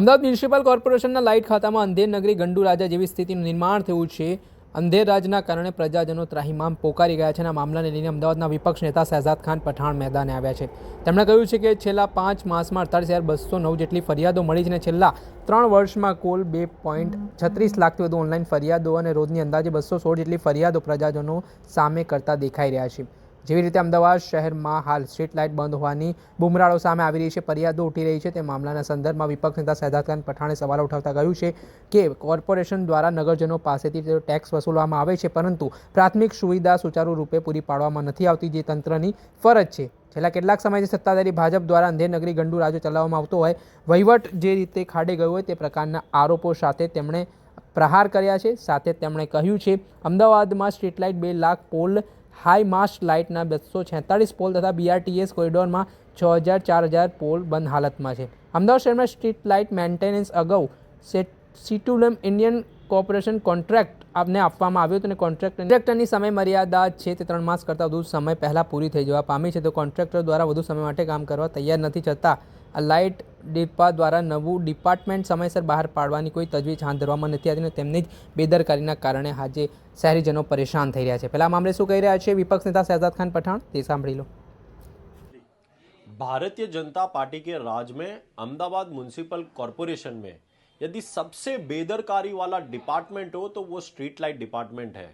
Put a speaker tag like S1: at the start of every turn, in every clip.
S1: Ahmedabad municipal કોર્પોરેશનના light ખાતામાં અંધેર નગરી ગંડુ રાજા જેવી સ્થિતિનું નિર્માણ થયું છે. અંધેર રાજના કારણે પ્રજાજનો ત્રાહિમામ પોકારી ગયા છે અને આ મામલાને લઈને અમદાવાદના વિપક્ષ નેતા શહેજાદ ખાન પઠાણ મેદાને આવ્યા છે. તેમણે કહ્યું છે કે છેલ્લા પાંચ માસમાં અડતાલીસ હજાર બસો નવ જેટલી ફરિયાદો મળી છે અને છેલ્લા ત્રણ વર્ષમાં કુલ બે પોઈન્ટ છત્રીસ લાખથી વધુ ઓનલાઈન ફરિયાદો અને રોજની અંદાજે બસો સોળ જેટલી ફરિયાદો પ્રજાજનો સામે કરતા દેખાઈ રહ્યા છે. જેવી રીતે અમદાવાદ શહેરમાં હાલ સ્ટ્રીટ લાઇટ બંધ હોવાની બુમરાળો સામે આવી રહી છે, ફરિયાદો ઉઠી રહી છે. તે મામલાના સંદર્ભમાં વિપક્ષ નેતા શહેજાદ પઠાણે સવાલો ઉઠાવતા કહ્યું છે કે કોર્પોરેશન દ્વારા નગરજનો પાસેથી ટેક્સ વસૂલવામાં આવે છે, પરંતુ પ્રાથમિક સુવિધા સુચારુ રૂપે પૂરી પાડવામાં નથી આવતી, જે તંત્રની ફરજ છે. છેલ્લા કેટલાક સમયથી સત્તાધારી ભાજપ દ્વારા અંધેનગરી ગંડુ રાજ્ય ચલાવવામાં આવતો હોય, વહીવટ જે રીતે ખાડે ગયો હોય તે પ્રકારના આરોપો સાથે તેમણે પ્રહાર કર્યા છે. સાથે તેમણે કહ્યું છે, અમદાવાદમાં સ્ટ્રીટ લાઇટ બે લાખ પોલ હાઈ માસ્ટ લાઇટના બસો છેતાળીસ પોલ તથા બીઆરટીએસ કોરિડોરમાં છ હજાર, ચાર હજાર પોલ બંધ હાલતમાં છે. અમદાવાદ શહેરમાં સ્ટ્રીટ લાઇટ મેન્ટેનન્સ અગાઉ સેટ, સિટુલમ ઇન્ડિયન કોર્પોરેશન કોન્ટ્રાક્ટ આપને આપવામાં આવ્યો હતો અને કોન્ટ્રાક્ટ, કોન્ટ્રાક્ટરની સમય મર્યાદા છે તે ત્રણ માસ કરતાં વધુ સમય પહેલાં પૂરી થઈ જવા પામી છે. તો કોન્ટ્રાક્ટર દ્વારા વધુ સમય માટે કામ કરવા તૈયાર નથી છતાં આ લાઇટ ડિપા દ્વારા નવું ડિપાર્ટમેન્ટ સમયસર બહાર પાડવાની કોઈ તજવીજ હાથ ધરવામાં નથી આવતી અને તેમની જ બેદરકારીના કારણે આજે શહેરીજનો પરેશાન થઈ રહ્યા છે પહેલા મામલે શું કહી રહ્યા છે વિપક્ષ નેતા શહેજાદ ખાન પઠાણ તે સાંભળી લો
S2: भारतीय जनता पार्टी के राज में अहमदाबाद म्यूनसिपल कॉरपोरेशन में यदि सबसे बेदरकारी वाला डिपार्टमेंट हो तो वो स्ट्रीट लाइट डिपार्टमेंट है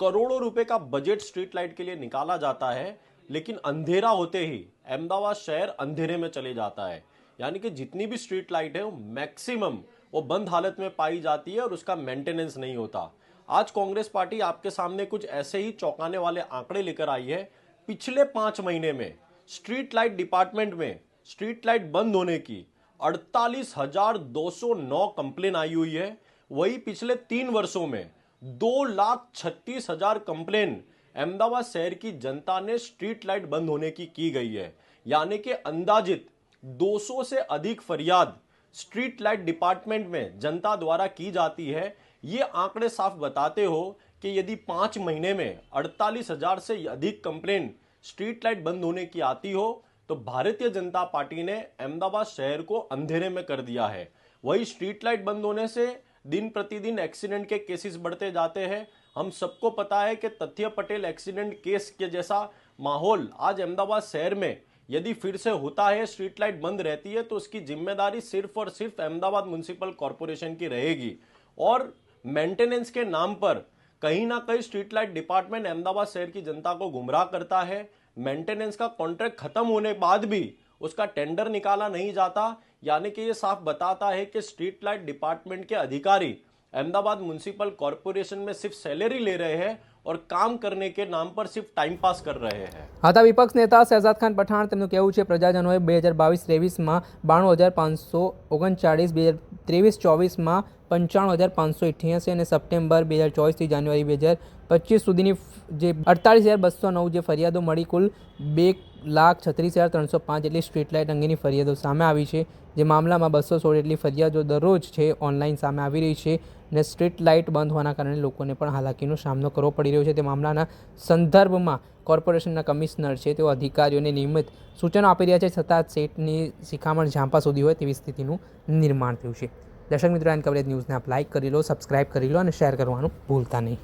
S2: करोड़ों रुपए का बजट स्ट्रीट लाइट के लिए निकाला जाता है लेकिन अंधेरा होते ही अहमदाबाद शहर अंधेरे में चले जाता है यानी कि जितनी भी स्ट्रीट लाइट है, वो मैक्सिमम वो बंद हालत में पाई जाती है और उसका मेंटेनेंस नहीं होता। आज कांग्रेस पार्टी आपके सामने कुछ ऐसे ही चौंकाने वाले आंकड़े लेकर आई है। पिछले पाँच महीने में स्ट्रीट लाइट डिपार्टमेंट में स्ट्रीट लाइट बंद होने की अड़तालीस हज़ार दो सौ नौ कंप्लेन आई हुई है। वही पिछले तीन वर्षों में दो लाख छत्तीस हज़ार कंप्लेन अहमदाबाद शहर की जनता ने स्ट्रीट लाइट बंद होने की की गई है। यानी कि अंदाजित 200 से अधिक फरियाद स्ट्रीट लाइट डिपार्टमेंट में जनता द्वारा की जाती है। ये आंकड़े साफ़ बताते हो कि यदि पाँच महीने में अड़तालीस हज़ार से अधिक कंप्लेन स्ट्रीट लाइट बंद होने की आती हो तो भारतीय जनता पार्टी ने अहमदाबाद शहर को अंधेरे में कर दिया है। वही स्ट्रीट लाइट बंद होने से दिन प्रतिदिन एक्सीडेंट के केसेस बढ़ते जाते हैं। हम सबको पता है कि तथ्य पटेल एक्सीडेंट केस के जैसा माहौल आज अहमदाबाद शहर में यदि फिर से होता है स्ट्रीट लाइट बंद रहती है तो उसकी ज़िम्मेदारी सिर्फ़ और सिर्फ़ अहमदाबाद म्यूनसिपल कॉरपोरेशन की रहेगी। और मेंटेनेंस के नाम पर कहीं ना कहीं स्ट्रीट लाइट डिपार्टमेंट अहमदाबाद शहर की जनता को गुमराह करता है। मेंटेनेंस का कॉन्ट्रैक्ट खत्म होने बाद भी उसका टेंडर निकाला नहीं जाता। यानी कि ये साफ़ बताता है कि स्ट्रीट लाइट डिपार्टमेंट के अधिकारी अहमदाबाद म्यूनसिपल कॉरपोरेशन में सिर्फ़ सैलरी ले रहे हैं और काम करने के नाम पर सिर्फ टाइम पास कर रहे हैं
S1: હતા વિપક્ષ નેતા શહેજાદ ખાન પઠાણ તેમનું કહેવું છે પ્રજાજનોએ બે હજાર બાવીસ ત્રેવીસમાં બાણું હજાર પાંચસો ઓગણચાળીસ બે હજાર ત્રેવીસ ચોવીસમાં પંચાણું હજાર પાંચસો અઠ્યાસી અને સપ્ટેમ્બર બે હજાર ચોવીસથી જાન્યુઆરી બે હજાર પચીસ સુધીની ફ- જે અડતાલીસ હજાર બસો નવ જે ફરિયાદો મળી કુલ બે લાખ છત્રીસ હજાર ત્રણસો પાંચ જેટલી સ્ટ્રીટ લાઇટ અંગેની ફરિયાદો સામે આવી છે જે મામલામાં બસો સોળ જેટલી ફરિયાદો દરરોજ છે, ઓનલાઈન સામે આવી રહી છે ને સ્ટ્રીટ લાઇટ બંધ હોવાના કારણે લોકોને પણ હાલાકીનો સામનો કરવો પડી રહ્યો છે. તે મામલાના સંદર્ભમાં કોર્પોરેશનના કમિશનર છે. તેઓ અધિકારીઓને નિયમિત સૂચનો આપી રહ્યા છે. છતાં સેટની શિખામણ ઝાંપા સુધી હોય તેવી સ્થિતિનું નિર્માણ થયું છે. દર્શક મિત્રો, એન કવરેજ ન્યૂઝને આપ લાઇક કરી લો, સબસ્ક્રાઇબ કરી લો અને શેર કરવાનું ભૂલતા નહીં.